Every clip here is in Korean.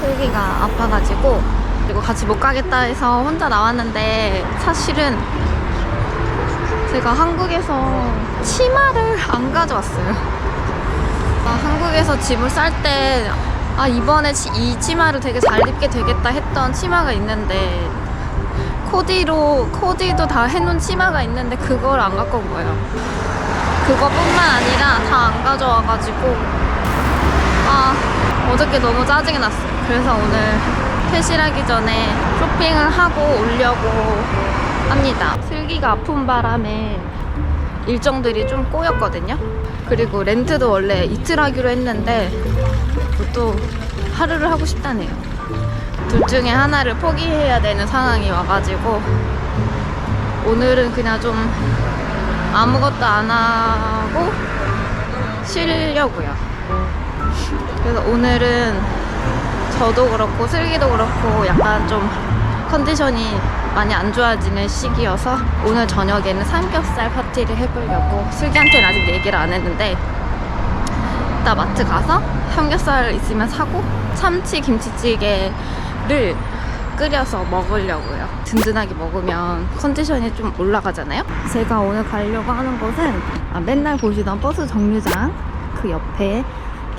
다리가 아파가지고 그리고 같이 못 가겠다 해서 혼자 나왔는데 사실은 제가 한국에서 치마를 안 가져왔어요. 아, 한국에서 집을 쌀때 아, 이번에 치- 이 치마를 되게 잘 입게 되겠다 했던 치마가 있는데 코디로 코디도 다 해놓은 치마가 있는데 그걸 안 갖고 온 거예요. 그거뿐만 아니라 다 안 가져와가지고 아 어저께 너무 짜증이 났어요. 그래서 오늘 퇴실하기 전에 쇼핑을 하고 오려고 합니다. 슬기가 아픈 바람에 일정들이 좀 꼬였거든요. 그리고 렌트도 원래 이틀 하기로 했는데 또 하루를 하고 싶다네요. 둘 중에 하나를 포기해야 되는 상황이 와가지고 오늘은 그냥 좀 아무것도 안 하고 쉬려고요. 그래서 오늘은 저도 그렇고 슬기도 그렇고 약간 좀 컨디션이 많이 안 좋아지는 시기여서 오늘 저녁에는 삼겹살 파티를 해보려고 슬기한테는 아직 얘기를 안 했는데 이따 마트 가서 삼겹살 있으면 사고 참치 김치찌개를 끓여서 먹으려고요. 든든하게 먹으면 컨디션이 좀 올라가잖아요. 제가 오늘 가려고 하는 곳은 아, 맨날 보시던 버스 정류장 그 옆에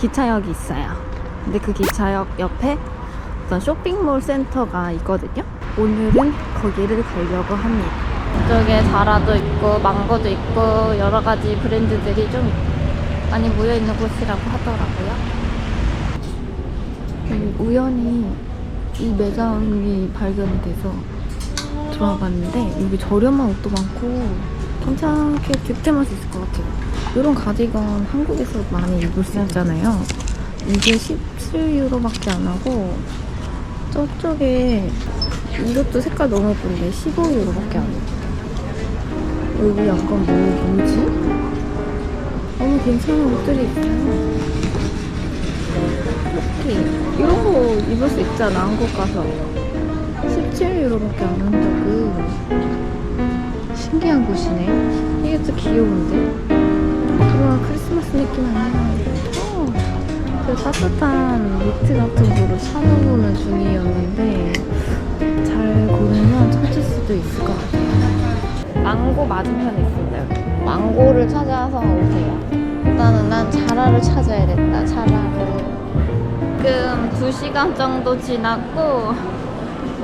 기차역이 있어요. 근데 그 기차역 옆에 어떤 쇼핑몰 센터가 있거든요. 오늘은 거기를 가려고 합니다. 이쪽에 자라도 있고 망고도 있고 여러 가지 브랜드들이 좀 많이 모여 있는 곳이라고 하더라고요. 우연히 이 매장이 발견이 돼서 들어와 봤는데 여기 저렴한 옷도 많고 괜찮게 득템할 수 있을 것 같아요. 이런 가디건 한국에서 많이 입을 수 있잖아요. 이게 17유로밖에 안 하고 저쪽에 이것도 색깔 너무 예쁜데 15유로밖에 안 해요. 여기 약간 뭐, 뭐지? 너무 괜찮은 옷들이 있어요. 특히 이런 거 입을 수 있잖아, 한국 가서. 17유로밖에 안 한다고. 신기한 곳이네. 이게 또 귀여운데? 느낌 아니야? 어, 그 따뜻한 니트 같은 거를 사놓는 중이었는데 잘 고르면 찾을 수도 있을 것 같아요. 망고 맞은편에 있습니다. 망고를 찾아서 오세요. 일단은 난 자라를 찾아야겠다. 자라를. 지금 2시간 정도 지났고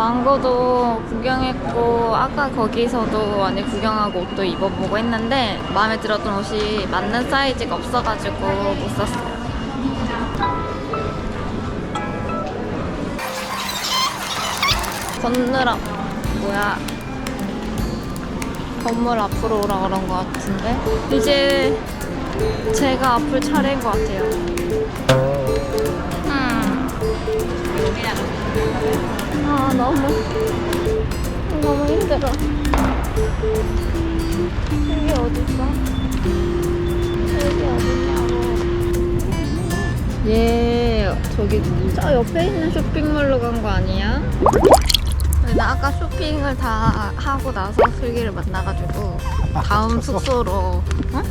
망고도 구경했고 아까 거기서도 많이 구경하고 옷도 입어보고 했는데 마음에 들었던 옷이 맞는 사이즈가 없어가지고 못 샀어요. 건너라 뭐야 건물 앞으로 오라 그런 것 같은데 이제 제가 아플 차례인 것 같아요. 너무 너무 힘들어. 여기 어딨어? 여기 어딨냐고. 얘 저기 저 옆에 있는 쇼핑몰로 간 거 아니야? 나 아까 쇼핑을 다 하고 나서 슬기를 만나가지고 다음 숙소로 응?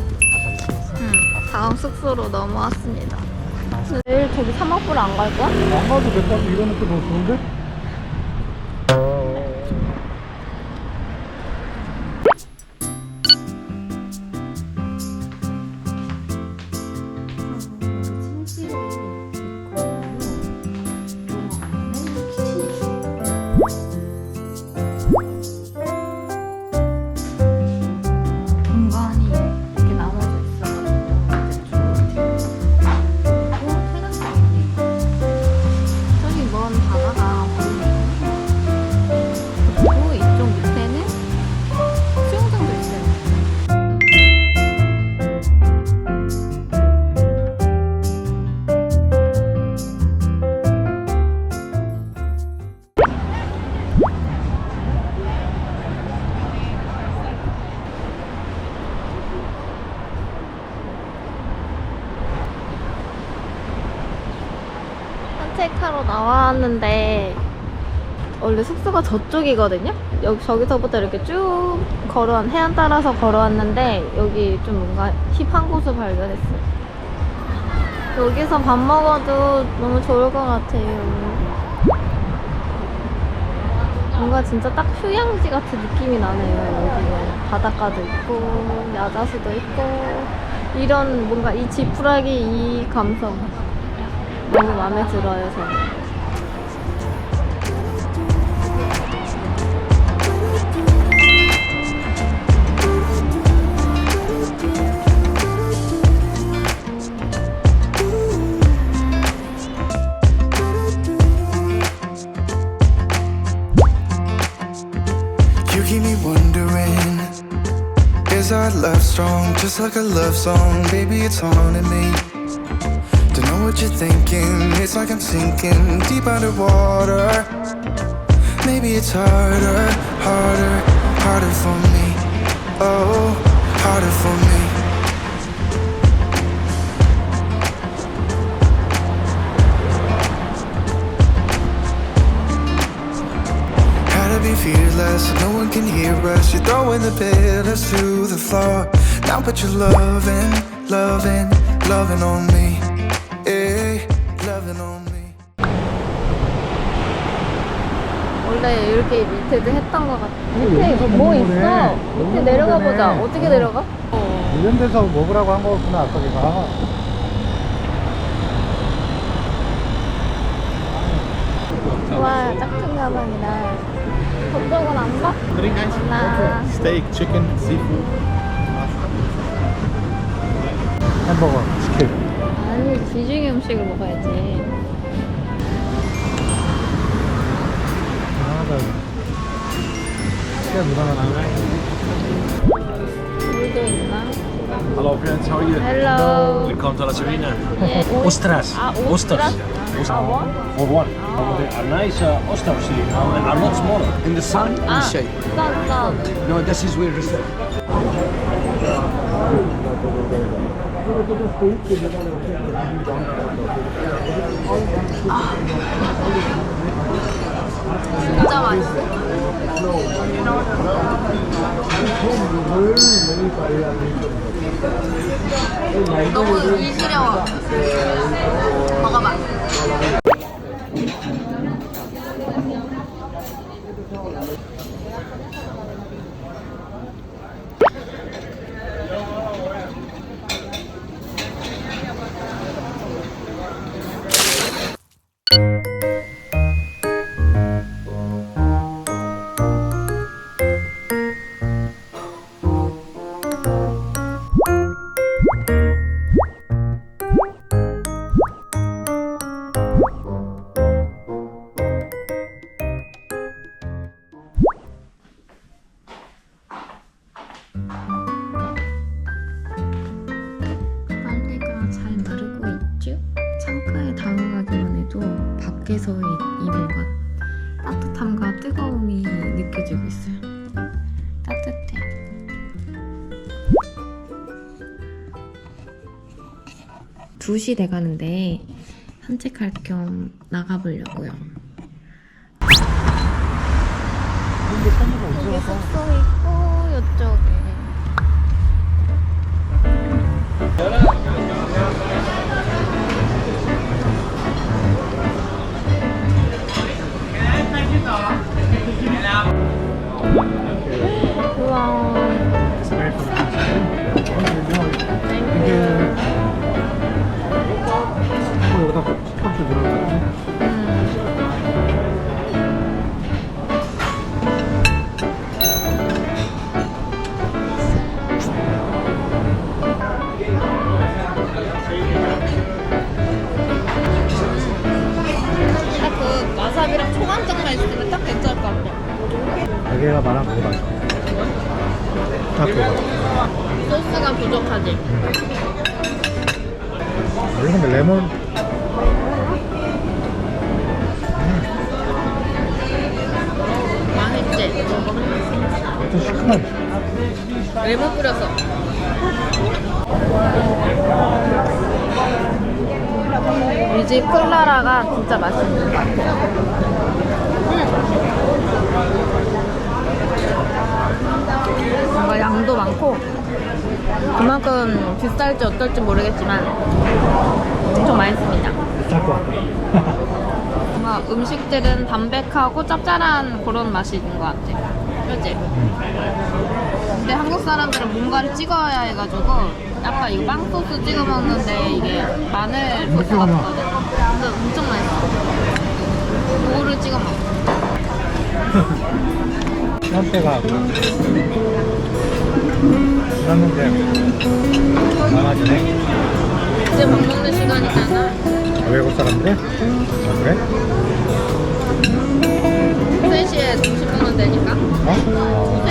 응 다음 숙소로 넘어왔습니다. 내일 저기 사막불 안 갈 거야? 안 가도 될것 같아. 이러니까 너무 좋은데? 원래 숙소가 저쪽이거든요. 여기 저기서부터 이렇게 쭉 걸어 해안 따라서 걸어왔는데 여기 좀 뭔가 힙한 곳을 발견했어요. 여기서 밥 먹어도 너무 좋을 것 같아요. 뭔가 진짜 딱 휴양지 같은 느낌이 나네요. 여기는 바닷가도 있고 야자수도 있고 이런 뭔가 이 지푸라기 이 감성 너무 마음에 들어요 저는. Like a love song Baby, it's haunting me. Don't know what you're thinking It's like I'm sinking deep underwater. Maybe it's harder, harder, harder for me. Oh, harder for me To be fearless, no one can hear us. You're throwing the pillars to the floor. Now put your loving, loving, loving on me. Hey, loving on me. 원래 이렇게 밑에도 했던 것 같아. 밑에 여기서 뭐 먹는 거네. 있어? 밑에 여기서 내려가 먹는 보자. 거네. 어떻게 어. 내려가? 이런 데서 먹으라고 한 거구나 아까 걔가 와, 짝퉁 가방이다. 저쪽은 안 봐? 나 Steak, chicken, seafood. 햄버거 치킨 아니 지중해 음식을 먹어야지. 하나다 치킨 묻어놨네 물도 있나? Hello friends, how are you? 헬로. Welcome to La Serena. 예. Ostras. 아, Ostras. 오스트라스? 아, 원? For one. They are nice uh, oysters here. Um, are not smaller. In the sun, in 아, shade. 싼, 싼. No, this is where reserve. 진짜 맛있어. 너무 이시려워. 먹어봐. 2시 돼가는데 산책할 겸 나가보려고요. 여기 숙소 있고 이쪽에. 딱 그거 소스가 부족하지. 원래 근데 레몬 맛있지? 좀 시큼한 레몬 뿌려서. 이집 클라라가 진짜 맛있는 것 같아요. 뭔가 양도 많고 그만큼 비쌀지 어떨지 모르겠지만 엄청 맛있습니다. 비쌀 것 같아 뭔가 음식들은 담백하고 짭짤한 그런 맛이 있는 것 같아. 그렇지? 근데 한국 사람들은 뭔가를 찍어야 해가지고 약간 이거 빵 소스 찍어 먹는데 이게 마늘 소스. 같거든. 근데 엄청 맛있어. 그거를 찍어 먹어. 시간대가 지났는데 많아지네 이제 밥 먹는 시간이잖아. 외국 사람들? 아 그래? 3시에 점심 먹으면 되니까. 어?